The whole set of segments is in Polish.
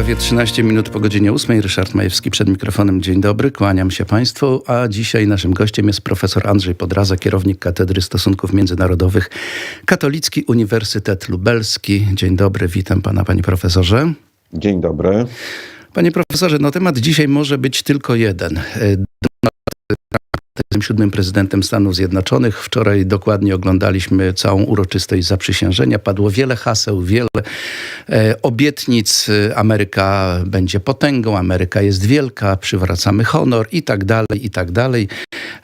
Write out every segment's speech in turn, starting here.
Prawie 13 minut po godzinie 8. Ryszard Majewski przed mikrofonem. Dzień dobry, kłaniam się Państwu. A dzisiaj naszym gościem jest profesor Andrzej Podraza, kierownik Katedry Stosunków Międzynarodowych, Katolicki Uniwersytet Lubelski. Dzień dobry, witam Pana, Panie Profesorze. Dzień dobry. Panie Profesorze, no temat dzisiaj może być tylko jeden. Jestem siódmym prezydentem Stanów Zjednoczonych. Wczoraj dokładnie oglądaliśmy całą uroczystość zaprzysiężenia. Padło wiele haseł, wiele e, obietnic. Ameryka będzie potęgą, Ameryka jest wielka, przywracamy honor i tak dalej, i tak dalej.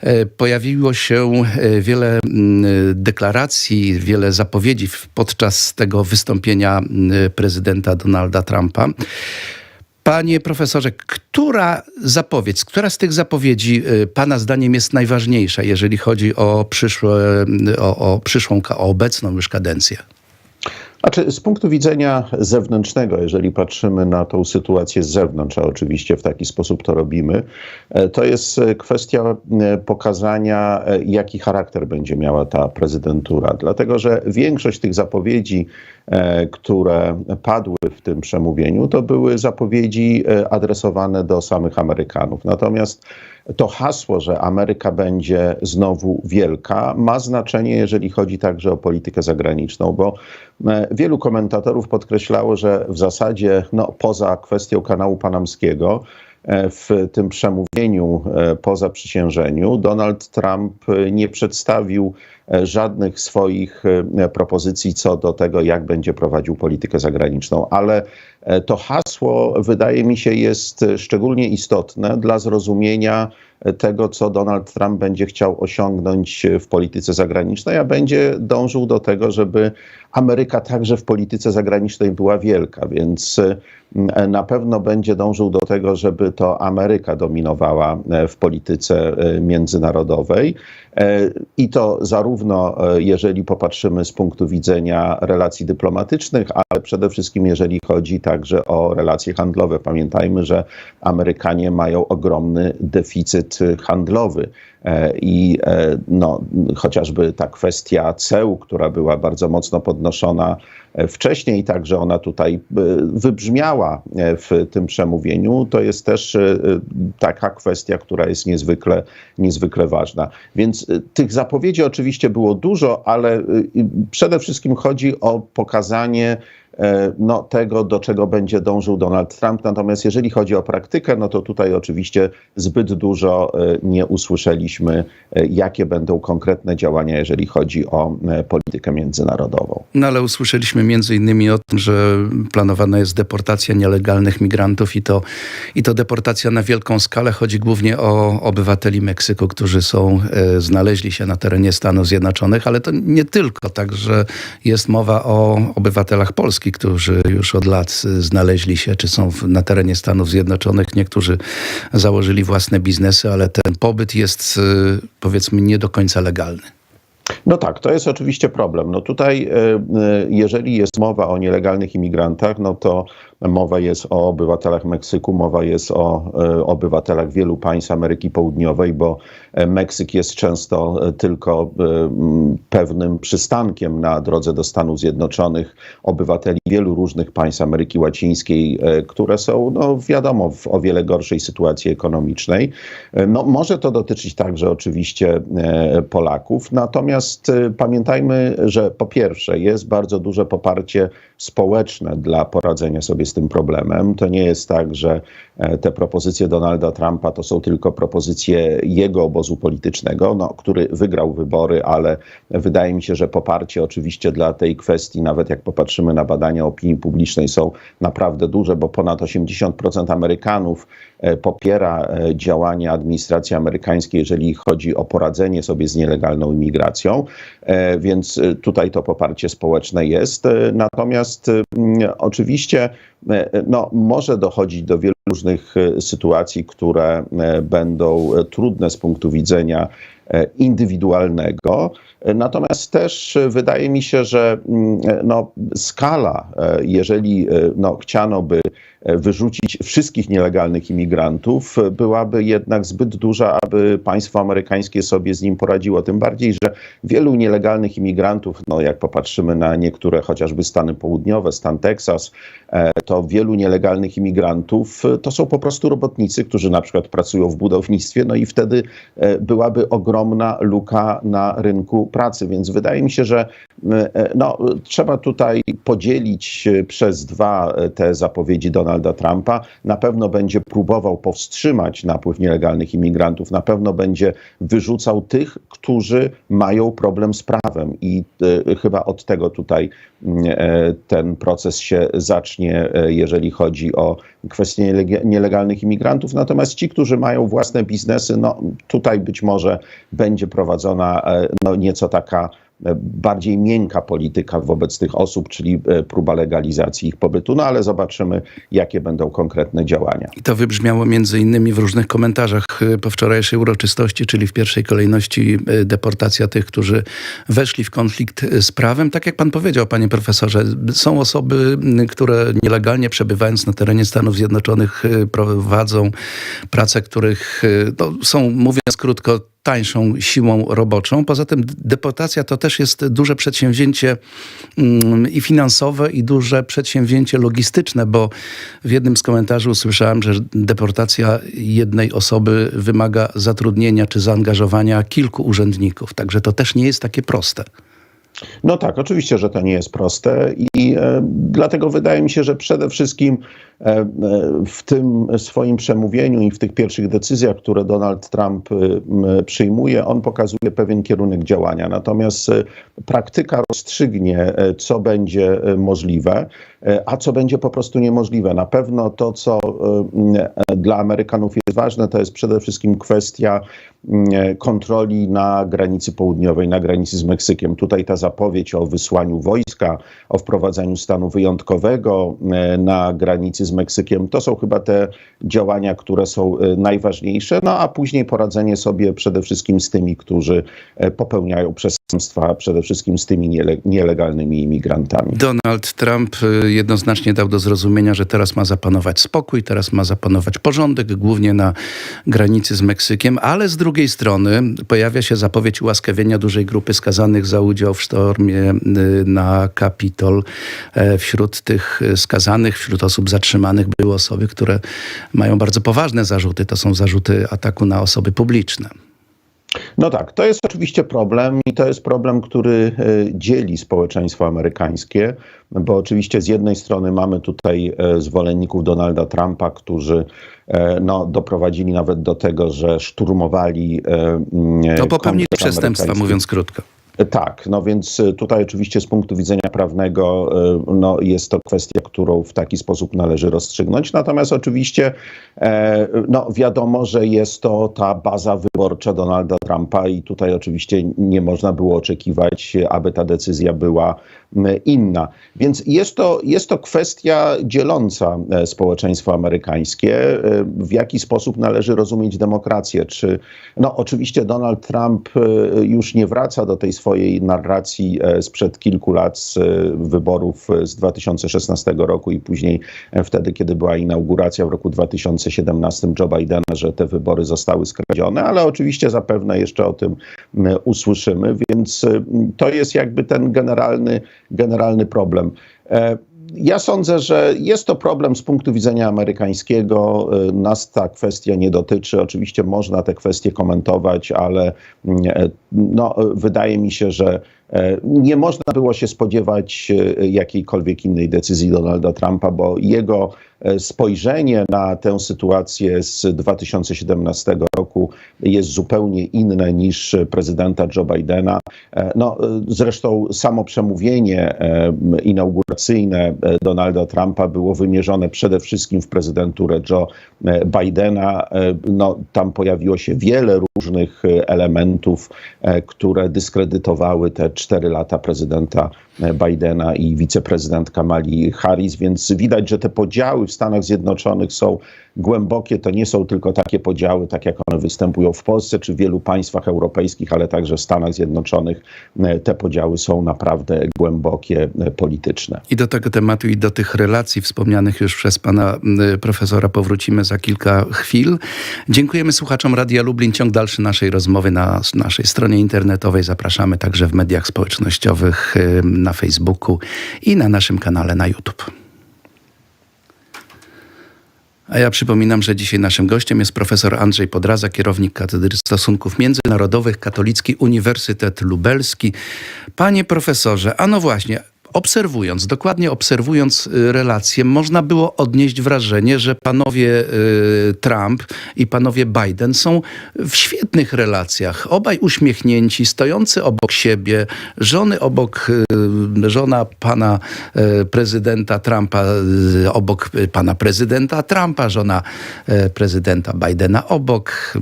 E, pojawiło się e, wiele m, deklaracji, wiele zapowiedzi podczas tego wystąpienia m, prezydenta Donalda Trumpa. Panie profesorze, która zapowiedź, która z tych zapowiedzi y, Pana zdaniem jest najważniejsza, jeżeli chodzi o, przyszłe, o, o przyszłą, o obecną już kadencję? Znaczy, z punktu widzenia zewnętrznego, jeżeli patrzymy na tą sytuację z zewnątrz, a oczywiście w taki sposób to robimy, e, to jest e, kwestia e, pokazania, jaki charakter będzie miała ta prezydentura. Dlatego, że większość tych zapowiedzi, które padły w tym przemówieniu, to były zapowiedzi e, adresowane do samych Amerykanów. Natomiast to hasło, że Ameryka będzie znowu wielka, ma znaczenie, jeżeli chodzi także o politykę zagraniczną, bo e, wielu komentatorów podkreślało, że w zasadzie no, poza kwestią kanału panamskiego, e, w tym przemówieniu e, po zaprzysiężeniu Donald Trump e, nie przedstawił e, żadnych swoich e, propozycji co do tego, jak będzie prowadził politykę zagraniczną, ale e, to hasło wydaje mi się jest e, szczególnie istotne dla zrozumienia e, tego, co Donald Trump będzie chciał osiągnąć w polityce zagranicznej, a będzie dążył do tego, żeby Ameryka także w polityce zagranicznej była wielka, więc e, m, na pewno będzie dążył do tego, żeby to Ameryka dominowała e, w polityce e, międzynarodowej. E, I to zarówno, jeżeli popatrzymy z punktu widzenia relacji dyplomatycznych, ale przede wszystkim, jeżeli chodzi także o relacje handlowe. Pamiętajmy, że Amerykanie mają ogromny deficyt e, handlowy. E, I e, no, chociażby ta kwestia ceł, która była bardzo mocno podnoszona e, wcześniej, także ona tutaj wybrzmiała w tym przemówieniu, to jest też taka kwestia, która jest niezwykle, niezwykle ważna. Więc tych zapowiedzi oczywiście było dużo, ale przede wszystkim chodzi o pokazanie no, tego, do czego będzie dążył Donald Trump. Natomiast jeżeli chodzi o praktykę, no to tutaj oczywiście zbyt dużo e, nie usłyszeliśmy, e, jakie będą konkretne działania, jeżeli chodzi o e, politykę międzynarodową. No ale usłyszeliśmy między innymi o tym, że planowana jest deportacja nielegalnych migrantów i to, i to deportacja na wielką skalę. Chodzi głównie o obywateli Meksyku, którzy są, e, znaleźli się na terenie Stanów Zjednoczonych, ale to nie tylko, także jest mowa o obywatelach Polski, którzy już od lat znaleźli się, czy są na terenie Stanów Zjednoczonych. Niektórzy założyli własne biznesy, ale ten pobyt jest e, powiedzmy nie do końca legalny. No tak, to jest oczywiście problem. No tutaj, e, e, jeżeli jest mowa o nielegalnych imigrantach, no to mowa jest o obywatelach Meksyku, mowa jest o e, obywatelach wielu państw Ameryki Południowej, bo e, Meksyk jest często e, tylko pewnym przystankiem na drodze do Stanów Zjednoczonych obywateli wielu różnych państw Ameryki Łacińskiej, które są, no wiadomo, w o wiele gorszej sytuacji ekonomicznej. No, może to dotyczyć także oczywiście Polaków, natomiast pamiętajmy, że po pierwsze jest bardzo duże poparcie społeczne dla poradzenia sobie z tym problemem. To nie jest tak, że e, te propozycje Donalda Trumpa to są tylko propozycje jego obozu politycznego, no, który wygrał wybory, ale wydaje mi się, że poparcie oczywiście dla tej kwestii, nawet jak popatrzymy na badania opinii publicznej, są naprawdę duże, bo ponad 80% Amerykanów popiera e, działania administracji amerykańskiej, jeżeli chodzi o poradzenie sobie z nielegalną imigracją, E, więc e, tutaj to poparcie społeczne jest. E, Natomiast oczywiście e, no, może dochodzić do wielu różnych e, sytuacji, które e, będą e, trudne z punktu widzenia e, indywidualnego. Natomiast też e, wydaje mi się, że mm, e, no, skala, e, jeżeli no, chciano by wyrzucić wszystkich nielegalnych imigrantów, byłaby jednak zbyt duża, aby państwo amerykańskie sobie z nim poradziło. Tym bardziej, że wielu nielegalnych imigrantów, no jak popatrzymy na niektóre chociażby Stany Południowe, stan Teksas, to wielu nielegalnych imigrantów to są po prostu robotnicy, którzy na przykład pracują w budownictwie, no i wtedy byłaby ogromna luka na rynku pracy. Więc wydaje mi się, że e, no, trzeba tutaj podzielić przez dwa e, te zapowiedzi Donalda Trumpa. Na pewno będzie próbował powstrzymać napływ nielegalnych imigrantów, na pewno będzie wyrzucał tych, którzy mają problem z prawem i e, chyba od tego tutaj ten proces się zacznie, jeżeli chodzi o kwestie nieleg- nielegalnych imigrantów. Natomiast ci, którzy mają własne biznesy, no tutaj być może będzie prowadzona no, nieco taka e, bardziej miękka polityka wobec tych osób, czyli e, próba legalizacji ich pobytu. No ale zobaczymy, jakie będą konkretne działania. I to wybrzmiało między innymi w różnych komentarzach y, po wczorajszej uroczystości, czyli w pierwszej kolejności deportacja tych, którzy weszli w konflikt z prawem. Tak jak pan powiedział, panie profesorze, są osoby, które nielegalnie przebywając na terenie Stanów Zjednoczonych prowadzą pracę, których no, są, mówiąc krótko, tańszą siłą roboczą. Poza tym deportacja to też jest duże przedsięwzięcie mm, i finansowe, i duże przedsięwzięcie logistyczne, bo w jednym z komentarzy usłyszałem, że deportacja jednej osoby wymaga zatrudnienia czy zaangażowania kilku urzędników. Także to też nie jest takie proste. No tak, oczywiście, że to nie jest proste i e, dlatego wydaje mi się, że przede wszystkim w tym swoim przemówieniu i w tych pierwszych decyzjach, które Donald Trump e, m, przyjmuje, on pokazuje pewien kierunek działania. Natomiast e, praktyka rozstrzygnie, e, co będzie e, możliwe, e, a co będzie po prostu niemożliwe. Na pewno to, co e, e, dla Amerykanów jest ważne, to jest przede wszystkim kwestia kontroli na granicy południowej, na granicy z Meksykiem. Tutaj ta zapowiedź o wysłaniu wojska, o wprowadzaniu stanu wyjątkowego e, na granicy z Meksykiem, to są chyba te działania, które są e, najważniejsze, no a później poradzenie sobie przede wszystkim z tymi, którzy e, popełniają przestępstwa, przede wszystkim z tymi niele- nielegalnymi imigrantami. Donald Trump y, jednoznacznie dał do zrozumienia, że teraz ma zapanować spokój, teraz ma zapanować porządek, głównie na granicy z Meksykiem, ale z drugiej strony pojawia się zapowiedź ułaskawienia dużej grupy skazanych za udział w sztormie y, na Kapitol. E, Wśród tych skazanych, wśród osób zatrzymanych były osoby, które mają bardzo poważne zarzuty. To są zarzuty ataku na osoby publiczne. No tak, to jest oczywiście problem i to jest problem, który e, dzieli społeczeństwo amerykańskie, bo oczywiście z jednej strony mamy tutaj e, zwolenników Donalda Trumpa, którzy e, no, doprowadzili nawet do tego, że szturmowali. To popełnili przestępstwa, mówiąc krótko. Tak, no więc y, tutaj oczywiście z punktu widzenia prawnego y, no, jest to kwestia, którą w taki sposób należy rozstrzygnąć. Natomiast oczywiście e, no, wiadomo, że jest to ta baza wyborcza Donalda Trumpa i tutaj oczywiście nie można było oczekiwać, aby ta decyzja była inna. Więc jest to, jest to kwestia dzieląca e, społeczeństwo amerykańskie. E, W jaki sposób należy rozumieć demokrację? Czy, no oczywiście Donald Trump e, już nie wraca do tej swojej narracji sprzed kilku lat z wyborów z 2016 roku i później wtedy, kiedy była inauguracja w roku 2017 Joe Bidena, że te wybory zostały skradzione, ale oczywiście zapewne jeszcze o tym usłyszymy, więc to jest jakby ten generalny, generalny problem. E, ja sądzę, że jest to problem z punktu widzenia amerykańskiego. Y, Nas ta kwestia nie dotyczy. Oczywiście można te kwestie komentować, ale mm, e, no, e, wydaje mi się, że e, E, nie można było się spodziewać e, jakiejkolwiek innej decyzji Donalda Trumpa, bo jego e, spojrzenie na tę sytuację z 2017 roku jest zupełnie inne niż prezydenta Joe Bidena. No, zresztą samo przemówienie inauguracyjne Donalda Trumpa było wymierzone przede wszystkim w prezydenturę Joe Bidena. No, tam pojawiło się wiele różnych elementów, które dyskredytowały tę 4 lata prezydenta Bidena i wiceprezydent Kamali Harris, więc widać, że te podziały w Stanach Zjednoczonych są głębokie. To nie są tylko takie podziały, tak jak one występują w Polsce czy w wielu państwach europejskich, ale także w Stanach Zjednoczonych. Te podziały są naprawdę głębokie, polityczne. I do tego tematu i do tych relacji wspomnianych już przez pana y, profesora powrócimy za kilka chwil. Dziękujemy słuchaczom Radia Lublin. Ciąg dalszy naszej rozmowy na naszej stronie internetowej. Zapraszamy także w mediach społecznościowych, na Facebooku i na naszym kanale na YouTube. A ja przypominam, że dzisiaj naszym gościem jest profesor Andrzej Podraza, kierownik Katedry Stosunków Międzynarodowych, Katolicki Uniwersytet Lubelski. Panie profesorze, a no właśnie, obserwując, dokładnie obserwując y, relacje, można było odnieść wrażenie, że panowie y, Trump i panowie Biden są w świetnych relacjach. Obaj uśmiechnięci, stojący obok siebie, żony obok, y, żona pana prezydenta Trumpa obok pana prezydenta Trumpa, żona prezydenta Bidena obok,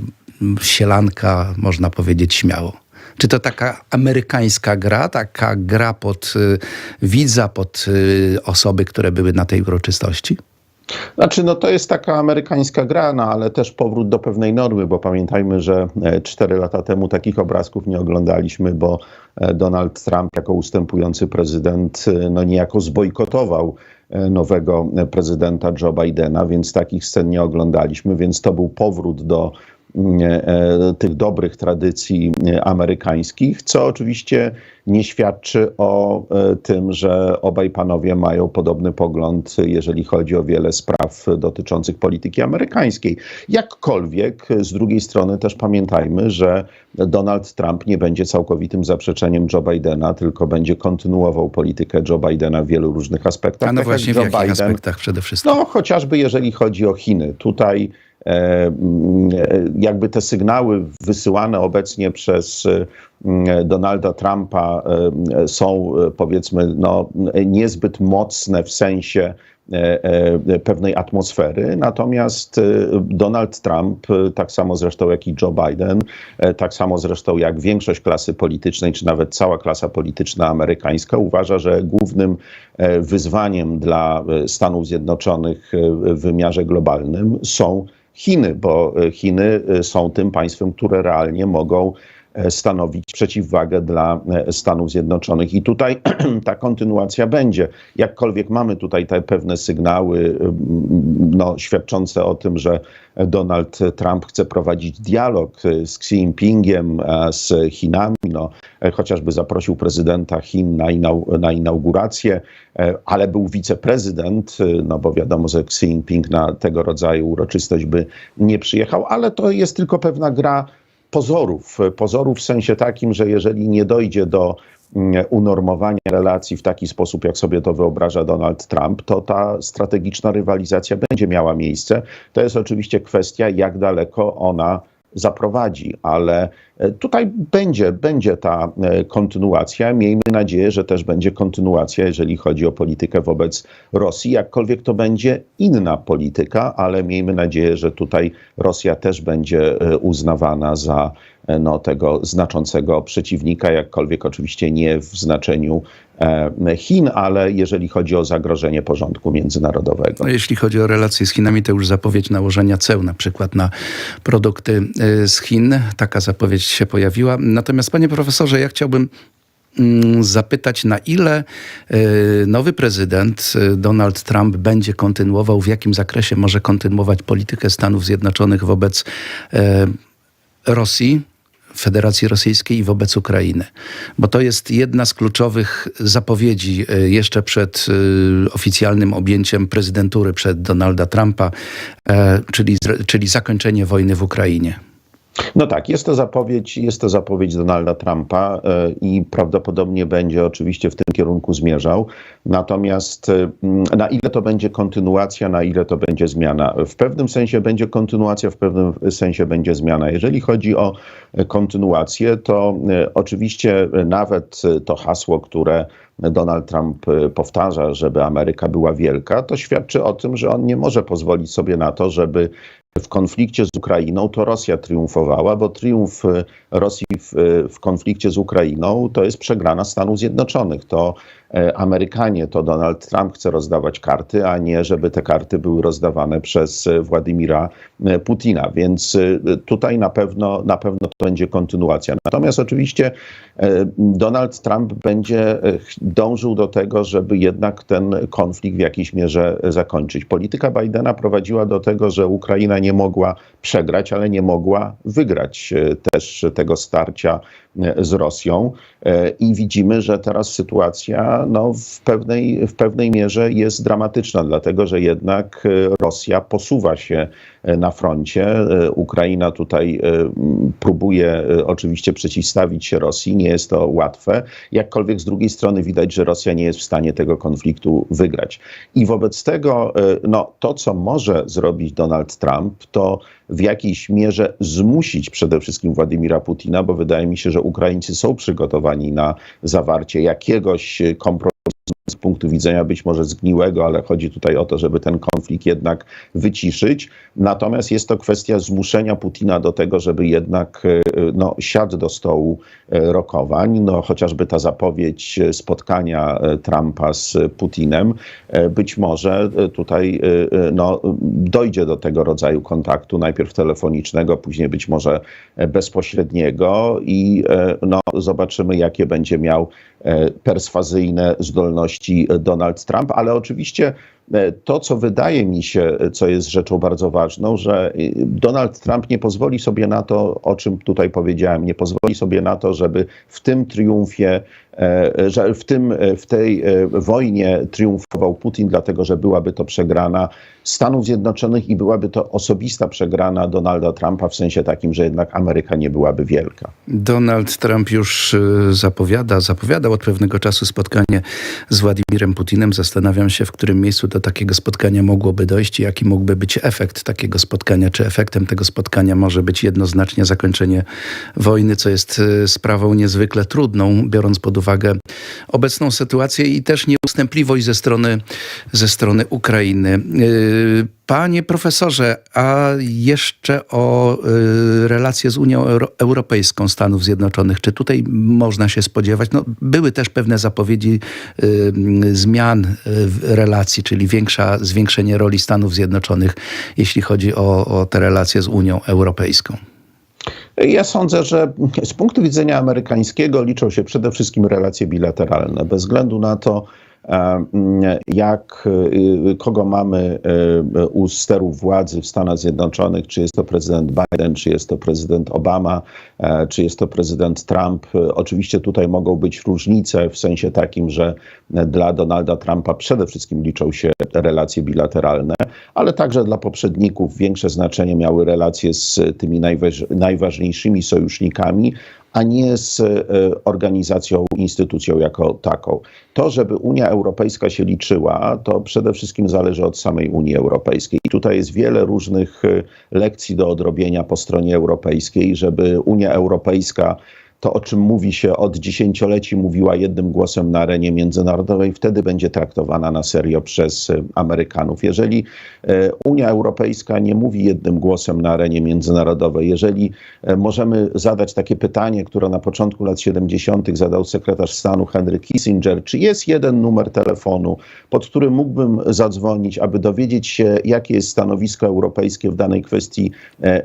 sielanka, można powiedzieć śmiało. Czy to taka amerykańska gra, taka gra pod y, widza, pod y, osoby, które były na tej uroczystości? Znaczy, no to jest taka amerykańska gra, no ale też powrót do pewnej normy, bo pamiętajmy, że e, cztery lata temu takich obrazków nie oglądaliśmy, bo e, Donald Trump jako ustępujący prezydent e, no niejako zbojkotował e, nowego e, prezydenta Joe Bidena, więc takich scen nie oglądaliśmy, więc to był powrót do e, tych dobrych tradycji e, amerykańskich, co oczywiście nie świadczy o e, tym, że obaj panowie mają podobny pogląd, jeżeli chodzi o wiele spraw dotyczących polityki amerykańskiej. Jakkolwiek z drugiej strony też pamiętajmy, że Donald Trump nie będzie całkowitym zaprzeczeniem Joe Bidena, tylko będzie kontynuował politykę Joe Bidena w wielu różnych aspektach. A no Tak właśnie, w jakich Biden- aspektach przede wszystkim? no, chociażby jeżeli chodzi o Chiny. Tutaj e, e, jakby te sygnały wysyłane obecnie przez e, mm, Donalda Trumpa e, są e, powiedzmy no, niezbyt mocne w sensie e, e, pewnej atmosfery. Natomiast e, Donald Trump, e, tak samo zresztą jak i Joe Biden, e, tak samo zresztą jak większość klasy politycznej, czy nawet cała klasa polityczna amerykańska, uważa, że głównym e, wyzwaniem dla e, Stanów Zjednoczonych e, w wymiarze globalnym są Chiny, bo e, Chiny e, są tym państwem, które realnie mogą stanowić przeciwwagę dla e, Stanów Zjednoczonych. I tutaj ta kontynuacja będzie. Jakkolwiek mamy tutaj te pewne sygnały mm, no, świadczące o tym, że Donald Trump chce prowadzić dialog e, z Xi Jinpingiem, z Chinami, no, e, chociażby zaprosił prezydenta Chin na, inau, na inaugurację, e, ale był wiceprezydent, e, no bo wiadomo, że Xi Jinping na tego rodzaju uroczystość by nie przyjechał, ale to jest tylko pewna gra pozorów. Pozorów w sensie takim, że jeżeli nie dojdzie do mm, unormowania relacji w taki sposób, jak sobie to wyobraża Donald Trump, to ta strategiczna rywalizacja będzie miała miejsce. To jest oczywiście kwestia, jak daleko ona zaprowadzi, ale e, tutaj będzie, będzie ta e, kontynuacja. Miejmy nadzieję, że też będzie kontynuacja, jeżeli chodzi o politykę wobec Rosji, jakkolwiek to będzie inna polityka, ale miejmy nadzieję, że tutaj Rosja też będzie e, uznawana za no, tego znaczącego przeciwnika, jakkolwiek oczywiście nie w znaczeniu e, Chin, ale jeżeli chodzi o zagrożenie porządku międzynarodowego. No, jeśli chodzi o relacje z Chinami, to już zapowiedź nałożenia ceł na przykład na produkty y, z Chin. Taka zapowiedź się pojawiła. Natomiast panie profesorze, ja chciałbym mm, zapytać, na ile nowy prezydent Donald Trump będzie kontynuował, w jakim zakresie może kontynuować politykę Stanów Zjednoczonych wobec Rosji, Federacji Rosyjskiej i wobec Ukrainy. Bo to jest jedna z kluczowych zapowiedzi y, jeszcze przed y, oficjalnym objęciem prezydentury przed Donalda Trumpa, e, czyli, czyli zakończenie wojny w Ukrainie. No tak, jest to zapowiedź, jest to zapowiedź Donalda Trumpa e, i prawdopodobnie będzie oczywiście w tym kierunku zmierzał. Natomiast e, na ile to będzie kontynuacja, na ile to będzie zmiana? W pewnym sensie będzie kontynuacja, w pewnym sensie będzie zmiana. Jeżeli chodzi o e, kontynuację, to oczywiście nawet to hasło, które Donald Trump powtarza, żeby Ameryka była wielka, to świadczy o tym, że on nie może pozwolić sobie na to, żeby w konflikcie z Ukrainą to Rosja triumfowała, bo triumf e, Rosji w, e, w konflikcie z Ukrainą to jest przegrana Stanów Zjednoczonych. To Amerykanie, to Donald Trump chce rozdawać karty, a nie żeby te karty były rozdawane przez e, Władimira e, Putina. Więc e, tutaj na pewno, na pewno to będzie kontynuacja. Natomiast oczywiście e, Donald Trump będzie e, dążył do tego, żeby jednak ten konflikt w jakiejś mierze e, zakończyć. Polityka Bidena prowadziła do tego, że Ukraina nie mogła przegrać, ale nie mogła wygrać e, też tego starcia e, z Rosją. E, I widzimy, że teraz sytuacja no, w, pewnej, w pewnej mierze jest dramatyczna, dlatego że jednak e, Rosja posuwa się e, na froncie. E, Ukraina tutaj próbuje oczywiście przeciwstawić się Rosji. Nie jest to łatwe. Jakkolwiek z drugiej strony widać, że Rosja nie jest w stanie tego konfliktu wygrać. I wobec tego no, to, co może zrobić Donald Trump, to w jakiejś mierze zmusić przede wszystkim Władimira Putina, bo wydaje mi się, że Ukraińcy są przygotowani na zawarcie jakiegoś kompromisu z punktu widzenia być może zgniłego, ale chodzi tutaj o to, żeby ten konflikt jednak wyciszyć. Natomiast jest to kwestia zmuszenia Putina do tego, żeby jednak e, no, siadł do stołu e, rokowań. No, chociażby ta zapowiedź spotkania e, Trumpa z Putinem, być może tutaj no, dojdzie do tego rodzaju kontaktu, najpierw telefonicznego, później być może bezpośredniego i no, zobaczymy, jakie będzie miał perswazyjne zdolności Donald Trump, ale oczywiście e, to, co wydaje mi się, e, co jest rzeczą bardzo ważną, że e, Donald Trump nie pozwoli sobie na to, o czym tutaj powiedziałem, nie pozwoli sobie na to, żeby w tym triumfie, e, że w, tym, e, w tej e, wojnie triumfował Putin, dlatego że byłaby to przegrana Stanów Zjednoczonych i byłaby to osobista przegrana Donalda Trumpa w sensie takim, że jednak Ameryka nie byłaby wielka. Donald Trump już zapowiada, zapowiadał od pewnego czasu spotkanie z Władimirem Putinem. Zastanawiam się, w którym miejscu do takiego spotkania mogłoby dojść i jaki mógłby być efekt takiego spotkania. Czy efektem tego spotkania może być jednoznacznie zakończenie wojny, co jest y, sprawą niezwykle trudną, biorąc pod uwagę obecną sytuację i też nieustępliwość ze strony, ze strony Ukrainy. Panie profesorze, a jeszcze o y, relacje z Unią Euro Europejską Stanów Zjednoczonych. Czy tutaj można się spodziewać? No, były też pewne zapowiedzi y, zmian y, w relacji, czyli większa, zwiększenie roli Stanów Zjednoczonych, jeśli chodzi o, o te relacje z Unią Europejską. Ja sądzę, że z punktu widzenia amerykańskiego liczą się przede wszystkim relacje bilateralne, bez względu na to, jak, e, kogo mamy e, u sterów władzy w Stanach Zjednoczonych, czy jest to prezydent Biden, czy jest to prezydent Obama, e, czy jest to prezydent Trump. E, Oczywiście tutaj mogą być różnice w sensie takim, że dla Donalda Trumpa przede wszystkim liczą się relacje bilateralne, ale także dla poprzedników większe znaczenie miały relacje z tymi najważ, najważniejszymi sojusznikami, a nie z e, organizacją, instytucją jako taką. To, żeby Unia Europejska się liczyła, to przede wszystkim zależy od samej Unii Europejskiej. I tutaj jest wiele różnych e, lekcji do odrobienia po stronie europejskiej, żeby Unia Europejska to, o czym mówi się od dziesięcioleci, mówiła jednym głosem na arenie międzynarodowej, wtedy będzie traktowana na serio przez e, Amerykanów. Jeżeli e, Unia Europejska nie mówi jednym głosem na arenie międzynarodowej, jeżeli e, możemy zadać takie pytanie, które na początku lat 70. zadał sekretarz stanu Henry Kissinger, czy jest jeden numer telefonu, pod którym mógłbym zadzwonić, aby dowiedzieć się, jakie jest stanowisko europejskie w danej kwestii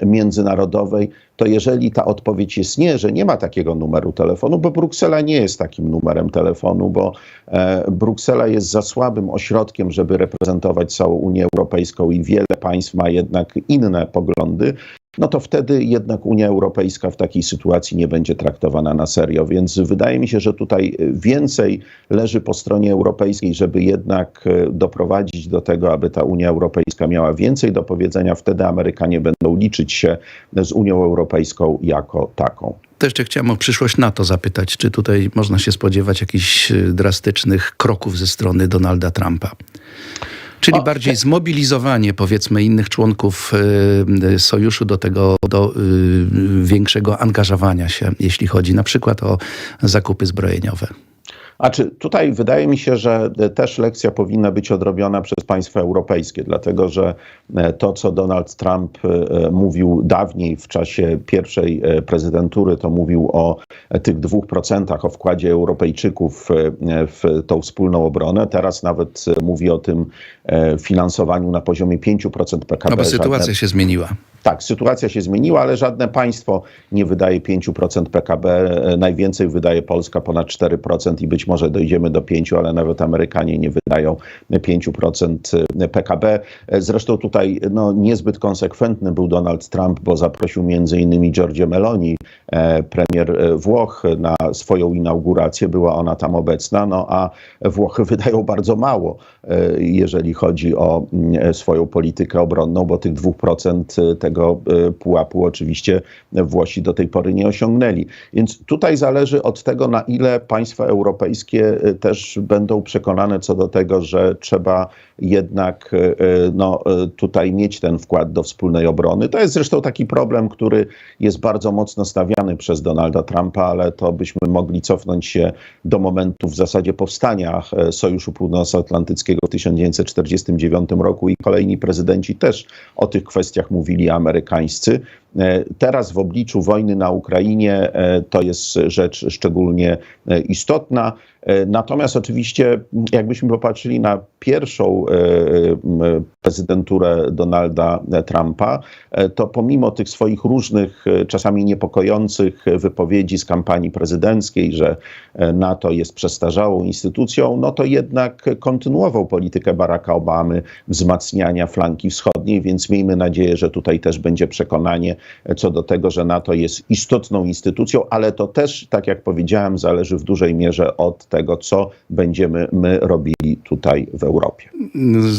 międzynarodowej, to jeżeli ta odpowiedź jest nie, że nie ma takiego numeru telefonu, bo Bruksela nie jest takim numerem telefonu, bo e, Bruksela jest za słabym ośrodkiem, żeby reprezentować całą Unię Europejską i wiele państw ma jednak inne poglądy, no to wtedy jednak Unia Europejska w takiej sytuacji nie będzie traktowana na serio. Więc wydaje mi się, że tutaj więcej leży po stronie europejskiej, żeby jednak e, doprowadzić do tego, aby ta Unia Europejska miała więcej do powiedzenia. Wtedy Amerykanie będą liczyć się z Unią Europejską jako taką. To jeszcze chciałem o przyszłość NATO zapytać, czy tutaj można się spodziewać jakichś y, drastycznych kroków ze strony Donalda Trumpa? Czyli O, bardziej zmobilizowanie, powiedzmy, innych członków y, y, sojuszu do tego, do y, większego angażowania się, jeśli chodzi na przykład o zakupy zbrojeniowe. A czy tutaj wydaje mi się, że też lekcja powinna być odrobiona przez państwa europejskie, dlatego że to, co Donald Trump mówił dawniej w czasie pierwszej prezydentury, to mówił o tych dwóch procentach, o wkładzie Europejczyków w tą wspólną obronę. Teraz nawet mówi o tym finansowaniu na poziomie 5% PKB. No bo sytuacja się zmieniła. Tak, sytuacja się zmieniła, ale żadne państwo nie wydaje 5% PKB. E, Najwięcej wydaje Polska, ponad 4% i być może dojdziemy do 5%, ale nawet Amerykanie nie wydają 5% PKB. E, Zresztą tutaj no, niezbyt konsekwentny był Donald Trump, bo zaprosił między innymi Giorgio Meloni, e, premier e, Włoch, na swoją inaugurację. Była ona tam obecna, no a Włochy wydają bardzo mało, e, jeżeli chodzi o mm, swoją politykę obronną, bo tych 2% tego e, pułapu oczywiście Włosi do tej pory nie osiągnęli. Więc tutaj zależy od tego, na ile państwa europejskie e, też będą przekonane co do tego, że trzeba jednak e, no, tutaj mieć ten wkład do wspólnej obrony. To jest zresztą taki problem, który jest bardzo mocno stawiany przez Donalda Trumpa, ale to byśmy mogli cofnąć się do momentu w zasadzie powstania Sojuszu Północnoatlantyckiego w 1949 roku i kolejni prezydenci też o tych kwestiach mówili amerykańscy. E, Teraz w obliczu wojny na Ukrainie e, to jest rzecz szczególnie e, istotna. Natomiast oczywiście, jakbyśmy popatrzyli na pierwszą prezydenturę Donalda Trumpa, to pomimo tych swoich różnych, czasami niepokojących wypowiedzi z kampanii prezydenckiej, że NATO jest przestarzałą instytucją, no to jednak kontynuował politykę Baracka Obamy wzmacniania flanki wschodniej, więc miejmy nadzieję, że tutaj też będzie przekonanie co do tego, że NATO jest istotną instytucją, ale to też, tak jak powiedziałem, zależy w dużej mierze od tego, co będziemy my robili tutaj w Europie.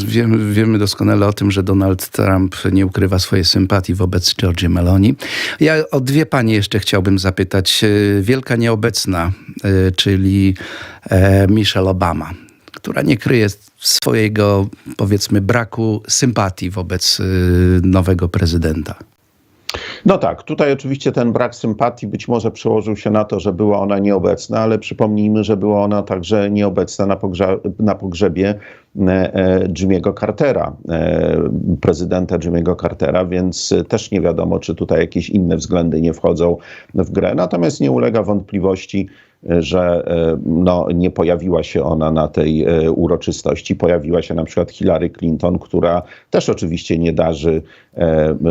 Wiemy, wiemy doskonale o tym, że Donald Trump nie ukrywa swojej sympatii wobec Georgii Meloni. Ja o dwie panie jeszcze chciałbym zapytać. E, Wielka nieobecna, e, czyli e, Michelle Obama, która nie kryje swojego, powiedzmy, braku sympatii wobec nowego prezydenta. No tak, tutaj oczywiście ten brak sympatii być może przełożył się na to, że była ona nieobecna, ale przypomnijmy, że była ona także nieobecna na, pogrze- na pogrzebie e, e, Jimmy'ego Cartera, e, prezydenta Jimmy'ego Cartera, więc też nie wiadomo, czy tutaj jakieś inne względy nie wchodzą w grę. Natomiast nie ulega wątpliwości, że no, nie pojawiła się ona na tej uroczystości. Pojawiła się na przykład Hillary Clinton, która też oczywiście nie darzy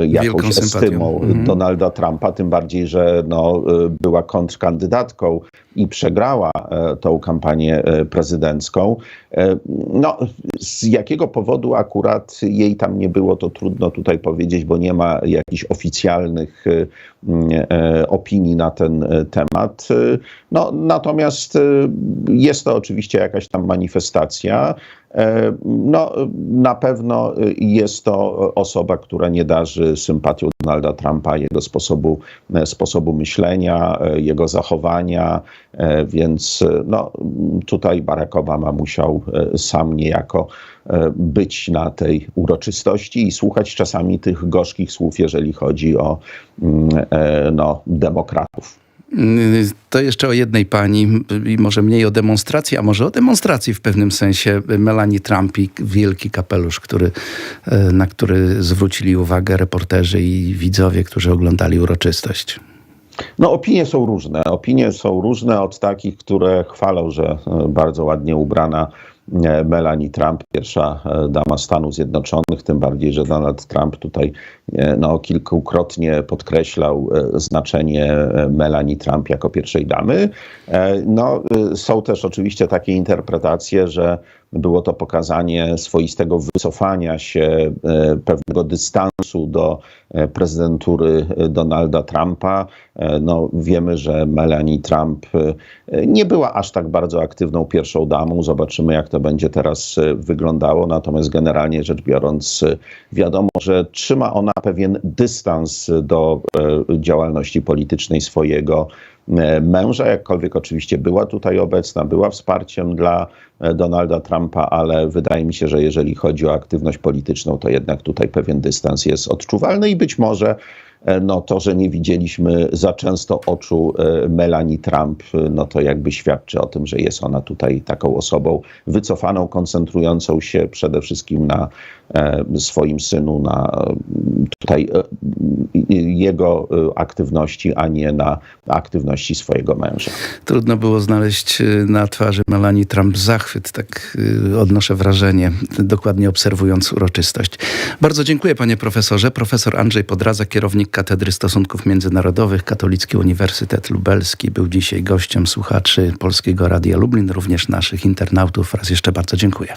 jakąś Wielką sympatią. estymą Mhm. Donalda Trumpa, tym bardziej, że no, y, była kontrkandydatką i przegrała e, tą kampanię e, prezydencką. E, No, z jakiego powodu akurat jej tam nie było, to trudno tutaj powiedzieć, bo nie ma jakichś oficjalnych e, e, opinii na ten e, temat. E, No, natomiast e, jest to oczywiście jakaś tam manifestacja. E, No, na pewno jest to osoba, która nie darzy sympatią Donalda Trumpa, jego sposobu, e, sposobu myślenia, e, jego zachowania, więc no, tutaj Barack Obama musiał sam niejako być na tej uroczystości i słuchać czasami tych gorzkich słów, jeżeli chodzi o mm, no, demokratów. To jeszcze o jednej pani i może mniej o demonstracji, a może o demonstracji w pewnym sensie Melanie Trump i wielki kapelusz, który, y, na który zwrócili uwagę reporterzy i widzowie, którzy oglądali uroczystość. No, opinie są różne. Opinie są różne od takich, które chwalą, że e, bardzo ładnie ubrana e, Melanie Trump, pierwsza e, dama Stanów Zjednoczonych, tym bardziej, że Donald Trump tutaj e, no, kilkukrotnie podkreślał e, znaczenie e, Melanie Trump jako pierwszej damy. E, No, e, są też oczywiście takie interpretacje, że było to pokazanie swoistego wycofania się, e, pewnego dystansu do e, prezydentury e, Donalda Trumpa. E, No, wiemy, że Melanie Trump e, nie była aż tak bardzo aktywną pierwszą damą. Zobaczymy, jak to będzie teraz e, wyglądało. Natomiast generalnie rzecz biorąc, e, wiadomo, że trzyma ona pewien dystans do e, działalności politycznej swojego e, męża, jakkolwiek oczywiście była tutaj obecna, była wsparciem dla e, Donalda Trumpa, ale wydaje mi się, że jeżeli chodzi o aktywność polityczną, to jednak tutaj pewien dystans jest odczuwalny i być może no to, że nie widzieliśmy za często oczu Melanie Trump, no to jakby świadczy o tym, że jest ona tutaj taką osobą wycofaną, koncentrującą się przede wszystkim na swoim synu, na e, tutaj e, jego e, aktywności, a nie na aktywności swojego męża. Trudno było znaleźć na twarzy Melanie Trump zachwyt, tak odnoszę wrażenie, dokładnie obserwując uroczystość. Bardzo dziękuję panie profesorze. Profesor Andrzej Podraza, kierownik Katedry Stosunków Międzynarodowych, Katolicki Uniwersytet Lubelski, był dzisiaj gościem słuchaczy Polskiego Radia Lublin, również naszych internautów. Raz jeszcze bardzo dziękuję.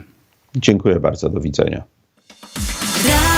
Dziękuję bardzo, do widzenia. Radio.